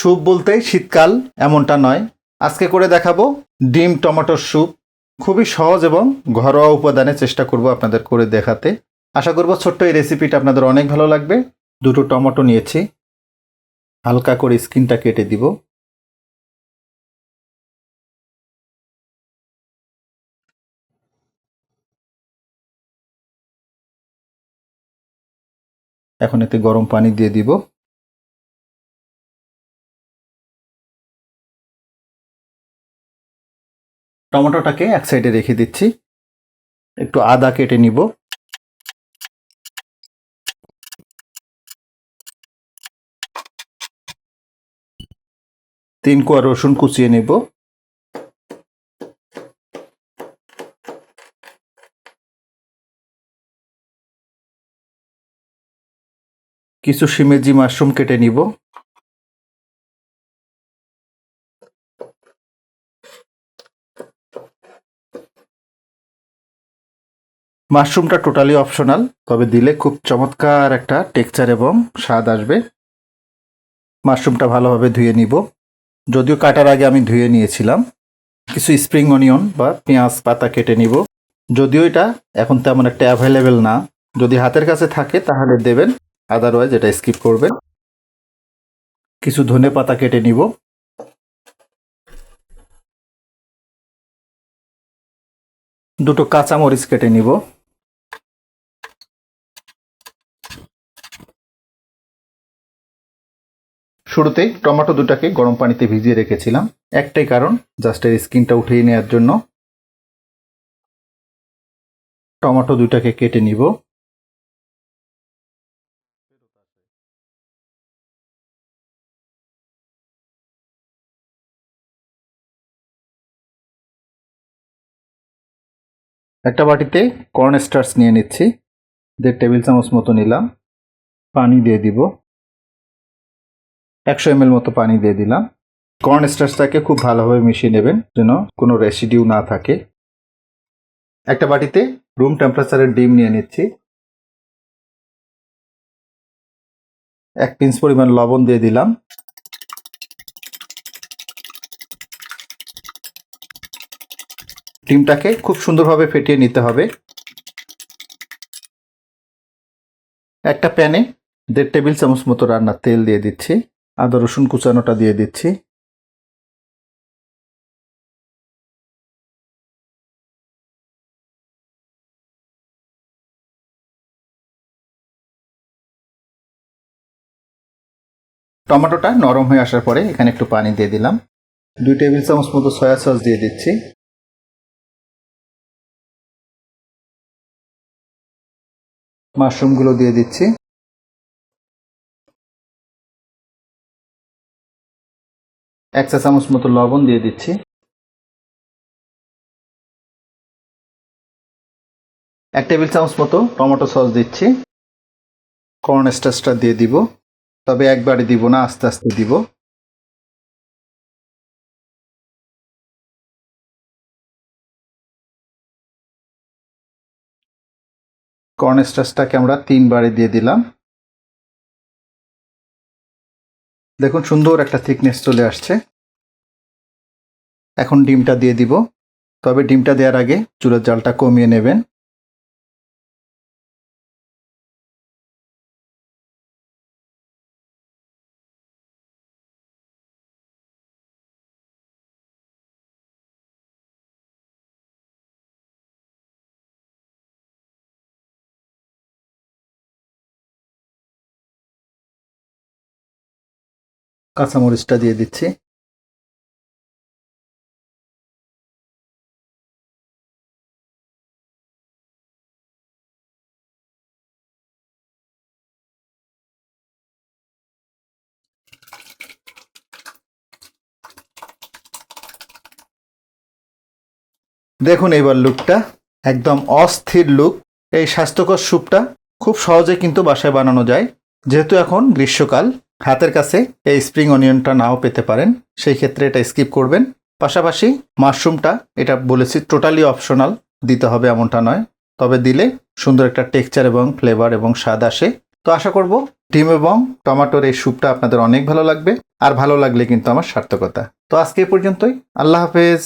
Soup বলতে শীতকাল এমনটা নয়। আজকে করে দেখাবো ডিম টমেটোর স্যুপ। খুবই সহজ এবং ঘরোয়া উপাদানে চেষ্টা করব আপনাদের করে দেখাতে। আশা করব ছোট্ট এই রেসিপিটা আপনাদের অনেক ভালো লাগবে। দুটো টমেটো নিয়েছি। হালকা করে স্কিনটা কেটে দিব। এখন এতে গরম পানি দিয়ে দিব। টমেটোটাকে এক সাইডে রেখে দিচ্ছি। একটু আদা কেটে নিব। তিন কোয়া রসুন কুচিয়ে নেব। কিছু শিমেজি মাশরুম কেটে নিব। মাশরুমটা টোটালি অপশনাল তবে দিলে খুব চমৎকার একটা টেক্সচার এবং স্বাদ আসবে। মাশরুমটা ভালোভাবে ধুয়ে নিব। যদিও কাটার আগে আমি ধুয়ে নিয়েছিলাম। কিছু স্প্রিং অনিয়ন বা পেঁয়াজ পাতা কেটে নিব। যদিও এটা এখন তেমন একটা অ্যাভেলেবেল না। যদি হাতের কাছে থাকে তাহলে দেবেন আদারওয়াইজ এটা স্কিপ করবেন। কিছু ধনে পাতা কেটে নিব। দুটো কাঁচা মরিচ কেটে নিব। শুরুতে টমেটো দুটাকে গরম পানিতে ভিজিয়ে রেখেছিলাম। একটাই কারণ জাস্ট এর স্কিনটা উঠিয়ে নেওয়ার জন্য। টমেটো দুটাকে কেটে নিব। একটা বাটিতে কর্ন স্টার্স নিয়ে নিচ্ছি। দেড় টেবিল চামচ মতো নিলাম। পানি দিয়ে দিব। একশো এম মতো পানি দিয়ে দিলাম। কর্ন স্টার্চটাকে খুব ভালোভাবে মিশিয়ে নেবেন, যেন কোনো রেসিডিউ না থাকে। একটা বাটিতে রুম টেম্পারেচারের ডিম নিয়ে নিচ্ছি। এক পিঞ্চ পরিমাণ লবণ দিয়ে দিলাম। ডিমটাকে খুব সুন্দরভাবে ফেটিয়ে নিতে হবে। একটা প্যানে দেড় টেবিল চামচ মতো রান্নার তেল দিয়ে দিচ্ছি। আদা, রসুন কুচানোটা দিয়ে দিচ্ছি। টমেটোটা নরম হয়ে আসার পরে এখানে একটু পানি দিয়ে দিলাম। দুই টেবিল চামচ মতো সয়া সস দিয়ে দিচ্ছি। মাশরুমগুলো দিয়ে দিচ্ছি। এক চা চামচ মতো লবণ দিয়ে দিচ্ছি। এক টেবিল চামচ মতো টমেটো সস দিচ্ছি। কর্ন স্টাচটা দিয়ে দিব। তবে একবারে দিব না, আস্তে আস্তে দিব। কর্ন স্টাচটাকে আমরা তিনবারে দিয়ে দিলাম। দেখুন, সুন্দর একটা থিকনেস চলে আসছে। এখন ডিমটা দিয়ে দিব। তবে ডিমটা দেওয়ার আগে চুলের জালটা কমিয়ে নেবেন। কাঁচামরিচটা দিয়ে দিচ্ছি। দেখুন এবার লুকটা, একদম অস্থির লুক। এই স্বাস্থ্যকর স্যুপটা খুব সহজে কিন্তু বাসায় বানানো যায়, যেহেতু এখন গ্রীষ্মকাল। হাতের কাছে এই স্প্রিং অনিয়নটা নাও পেতে পারেন, সেই ক্ষেত্রে এটা স্কিপ করবেন। পাশাপাশি মাশরুমটা, এটা বলেছি টোটালি অপশনাল, দিতে হবে এমনটা নয়, তবে দিলে সুন্দর একটা টেক্সচার এবং ফ্লেভার এবং স্বাদ আসে। তো আশা করব ডিম এবং টমাটোর এই স্যুপটা আপনাদের অনেক ভালো লাগবে, আর ভালো লাগলে কিন্তু আমার সার্থকতা। তো আজকে পর্যন্তই, আল্লাহ হাফেজ।